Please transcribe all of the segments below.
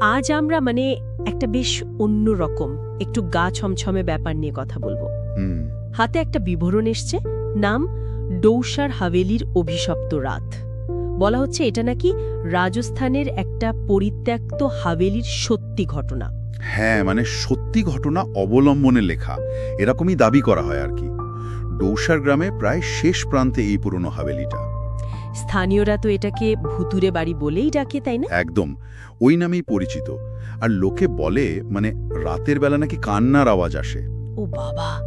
আজ আমরা মানে একটা বেশ অন্য রকম একটু গা ছমছমে ব্যাপার নিয়ে কথা বলব। হাতে একটা বিবরণ এসছে নাম ডৌসার হাভেলির অভিশপ্ত রাত। বলা হচ্ছে এটা নাকি রাজস্থানের একটা পরিত্যক্ত হাভেলির সত্যি ঘটনা। হ্যাঁ মানে সত্যি ঘটনা অবলম্বনে লেখা। এরকমই দাবি করা হয় আর কি। ডৌসার গ্রামে প্রায় শেষ প্রান্তে এই পুরনো হাভেলিটা। স্থানীয়রা তো এটাকে ভুতুরে বাড়ি বলেই ডাকে তাই না? একদম। ওই নামেই পরিচিত। আর লোকে বলে মানে রাতের বেলা নাকি কান্নার আওয়াজ আসে। ও বাবা!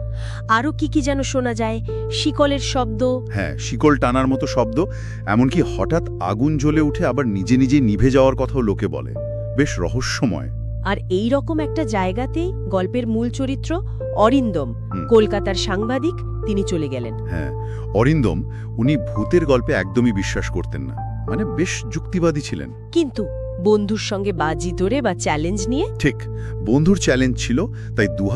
আরও কি কি যেন শোনা যায়? শিকলের শব্দ? হ্যাঁ শিকল টানার মতো শব্দ। এমনকি হঠাৎ আগুন জ্বলে উঠে আবার নিজে নিজে নিভে যাওয়ার কথাও লোকে বলে। বেশ রহস্যময়। আর এই রকম একটা জায়গাতেই গল্পের মূল চরিত্র অরিন্দম কলকাতার সাংবাদিক তিনি চলে গেলেন। হ্যাঁ অরিন্দম উনি ভূতের গল্পে একদমই বিশ্বাস করতেন না। মানে বেশ যুক্তিবাদী ছিলেন। কিন্তু বন্ধুর সঙ্গে বাজি ধরে বা চ্যালেঞ্জ নিয়ে? ঠিক বন্ধুর চ্যালেঞ্জ ছিল তাই দু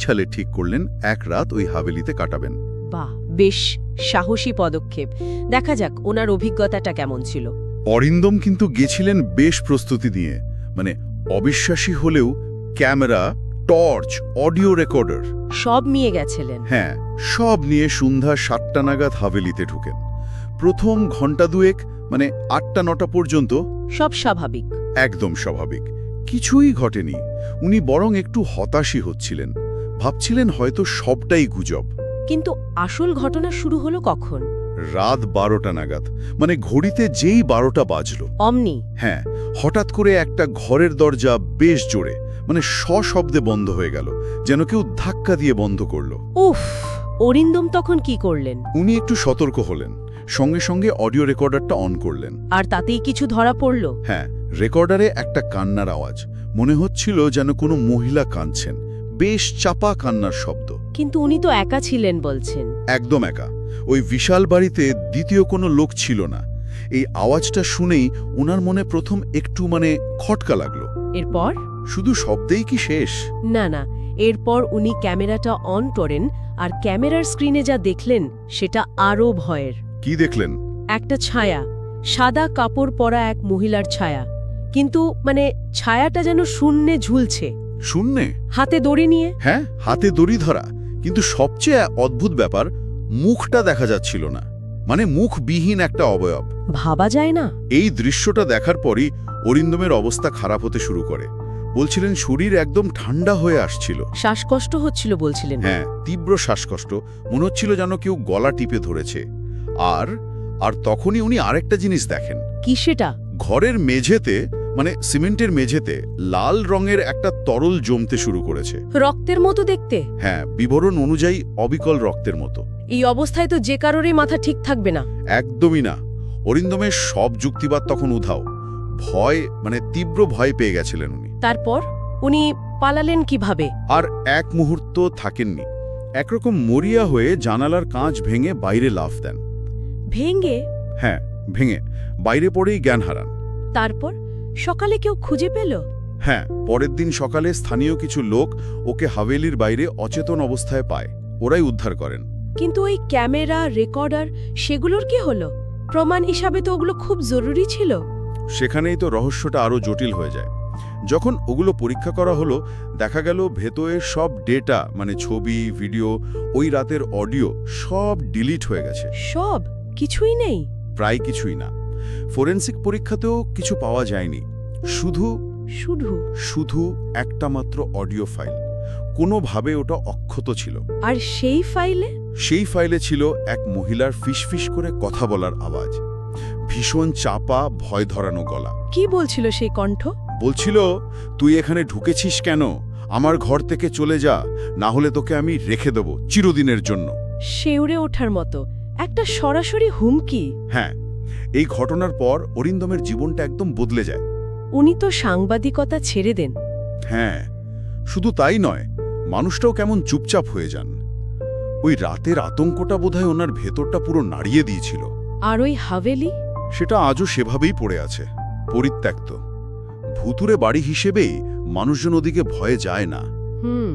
সালে ঠিক করলেন এক রাত ওই হাভেলিতে কাটাবেন। বাহ বেশ সাহসী পদক্ষেপ। দেখা যাক ওনার অভিজ্ঞতাটা কেমন ছিল। অরিন্দম কিন্তু গেছিলেন বেশ প্রস্তুতি দিয়ে মানে অবিশ্বাসী হলেও ক্যামেরা টর্চ অডিও রেকর্ডার। সব নিয়ে গেছিলেন। হ্যাঁ সব নিয়ে সন্ধ্যা সাতটা নাগাদ হাভেলিতে ঢুকেন। প্রথম ঘণ্টা দুয়েক মানে আটটা নটা পর্যন্ত সব স্বাভাবিক। একদম স্বাভাবিক। কিছুই ঘটেনি। উনি বরং একটু হতাশই হচ্ছিলেন। ভাবছিলেন হয়তো সবটাই গুজব। কিন্তু আসল ঘটনা শুরু হলো কখন? রাত বারোটা নাগাদ। মানে ঘড়িতে যেই বারোটা বাজলো। অমনি? হ্যাঁ হঠাৎ করে একটা ঘরের দরজা বেশ জোরে। মানে সশব্দে বন্ধ হয়ে গেল যেন কেউ ধাক্কা দিয়ে বন্ধ করল। উফ অরিন্দম তখন কি করলেন? উনি একটু সতর্ক হলেন সঙ্গে সঙ্গে অডিও রেকর্ডারটা অন করলেন। আর তাতেই কিছু ধরা পড়ল? হ্যাঁ রেকর্ডারে একটা কান্নার আওয়াজ মনে হচ্ছিল যেন কোনো মহিলা কাঁদছেন বেশ চাপা কান্নার শব্দ। কিন্তু উনি তো একা ছিলেন বলছেন। একদম একা ওই বিশাল বাড়িতে দ্বিতীয় কোনো লোক ছিল না। এই আওয়াজটা শুনেই ওনার মনে প্রথম একটু মানে খটকা লাগল। এরপর? শুধু শব্দেই কি শেষ? না না এরপর উনি ক্যামেরাটা অন করেন আর ক্যামেরার স্ক্রিনে যা দেখলেন সেটা আরও ভয়ের। কি দেখলেন? একটা ছায়া সাদা কাপড় পরা এক মহিলার ছায়া। কিন্তু মানে ছায়াটা যেন শূন্যে ঝুলছে। শূন্যে? হাতে দড়ি নিয়ে? হ্যাঁ হাতে দড়ি ধরা। কিন্তু সবচেয়ে অদ্ভুত ব্যাপার মুখটা দেখা যাচ্ছিল না। মানে মুখবিহীন একটা অবয়ব। ভাবা যায় না। এই দৃশ্যটা দেখার পরই অরিন্দমের অবস্থা খারাপ হতে শুরু করে। বলছিলেন শরীর একদম ঠান্ডা হয়ে আসছিল। শ্বাসকষ্ট হচ্ছিল বলছিলেন। হ্যাঁ তীব্র শ্বাসকষ্ট। মনে হচ্ছিল যেন কেউ গলা টিপে ধরেছে। আর আর তখনই উনি আরেকটা জিনিস দেখেন। কি সেটা? ঘরের মেঝেতে মানে সিমেন্টের মেঝেতে লাল রঙের একটা তরল জমতে শুরু করেছে। রক্তের মতো দেখতে? হ্যাঁ বিবরণ অনুযায়ী অবিকল রক্তের মতো। এই অবস্থায় তো যে কারোরই মাথা ঠিক থাকবে না। একদমই না। অরিন্দমের সব যুক্তিবাদ তখন উধাও। ভয় মানে তীব্র ভয় পেয়ে গেছিলেন উনি। তারপর উনি পালালেন কীভাবে? আর এক মুহূর্ত থাকেননি। একরকম মরিয়া হয়ে জানালার কাঁচ ভেঙে বাইরে লাফ দেন। ভেঙে? হ্যাঁ ভেঙে। বাইরে পড়েই জ্ঞান হারান। তারপর সকালে কেউ খুঁজে পেল? হ্যাঁ পরের দিন সকালে স্থানীয় কিছু লোক ওকে হাভেলির বাইরে অচেতন অবস্থায় পায়। ওরাই উদ্ধার করেন। কিন্তু ওই ক্যামেরা রেকর্ডার সেগুলোর কি হলো? প্রমাণ হিসাবে তো ওগুলো খুব জরুরি ছিল। সেখানেই তো রহস্যটা আরও জটিল হয়ে যায়। যখন ওগুলো পরীক্ষা করা হলো দেখা গেল ভেতরের সব ডেটা মানে ছবি ভিডিও ওই রাতের অডিও সব ডিলিট হয়ে গেছে। সব? কিছুই নেই? প্রায় কিছুই না। ফোরেন্সিক পরীক্ষাতেও কিছু পাওয়া যায়নি। শুধু শুধু? শুধু একটা মাত্র অডিও ফাইল। কোনোভাবে ওটা অক্ষত ছিল। আর সেই ফাইলে? সেই ফাইলে ছিল এক মহিলার ফিসফিস করে কথা বলার আওয়াজ। ভীষণ চাপা ভয় ধরানো গলা। কি বলছিল সেই কণ্ঠ? বলছিল তুই এখানে ঢুকেছিস কেন? আমার ঘর থেকে চলে যা না হলে তোকে আমি রেখে দেব চিরদিনের জন্য। শেউরে ওঠার মতো। একটা সরাসরি হুমকি। হ্যাঁ এই ঘটনার পর অরিন্দমের জীবনটা একদম বদলে যায়। উনি তো সাংবাদিকতা ছেড়ে দেন। হ্যাঁ শুধু তাই নয় মানুষটাও কেমন চুপচাপ হয়ে যান। ওই রাতের আতঙ্কটা বোধহয় ওনার ভেতরটা পুরো নাড়িয়ে দিয়েছিল। আর ওই হাভেলি? সেটা আজও সেভাবেই পড়ে আছে পরিত্যক্ত। ভুতুরে বাড়ি হিসেবেই মানুষজন ওদিকে ভয়ে যায় না। হুম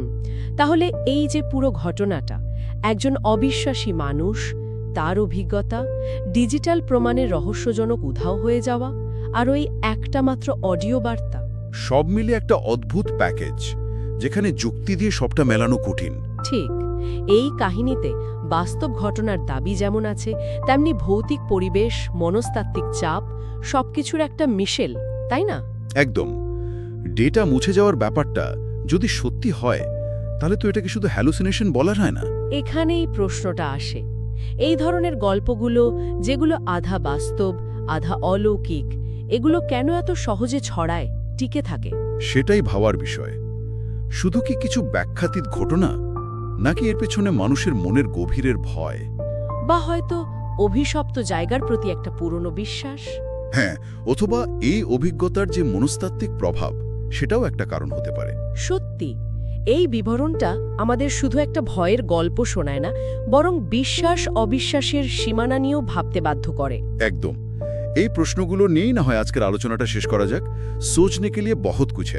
তাহলে এই যে পুরো ঘটনাটা একজন অবিশ্বাসী মানুষ তার অভিজ্ঞতা ডিজিটাল প্রমাণের রহস্যজনক উধাও হয়ে যাওয়া আর ওই একটা মাত্র অডিও বার্তা। সব মিলে একটা অদ্ভুত প্যাকেজ যেখানে যুক্তি দিয়ে সবটা মেলানো কঠিন। ঠিক এই কাহিনীতে বাস্তব ঘটনার দাবি যেমন আছে তেমনি ভৌতিক পরিবেশ মনস্তাত্ত্বিক চাপ সবকিছুর একটা মিশেল তাই না? একদম। ডেটা মুছে যাওয়ার ব্যাপারটা যদি সত্যি হয় তাহলে তো এটাকে শুধু হ্যালুসিনেশন বলার হয় না। এখানেই প্রশ্নটা আসে। এই ধরনের গল্পগুলো যেগুলো আধা বাস্তব আধা অলৌকিক এগুলো কেন এত সহজে ছড়ায় টিকে থাকে? সেটাই ভাবার বিষয়। শুধু কি কিছু ব্যাখ্যাতীত ঘটনা? নাকি এর পেছনে মানুষের মনের গভীরের ভয়? বা হয়তো অভিশপ্ত জায়গার প্রতি একটা পুরনো বিশ্বাস? হ্যাঁ অথবা এই অভিজ্ঞতার যে মনস্তাত্ত্বিক প্রভাব সেটাও একটা কারণ হতে পারে। সত্যি এই বিবরণটা আমাদের শুধু একটা ভয়ের গল্প শোনায় না বরং বিশ্বাস অবিশ্বাসের সীমানা নিয়েও ভাবতে বাধ্য করে। একদম। এই প্রশ্নগুলো নিয়েই না হয় আজকের আলোচনাটা শেষ করা যাক। সোচনে কে লিয়ে বহুত কুছ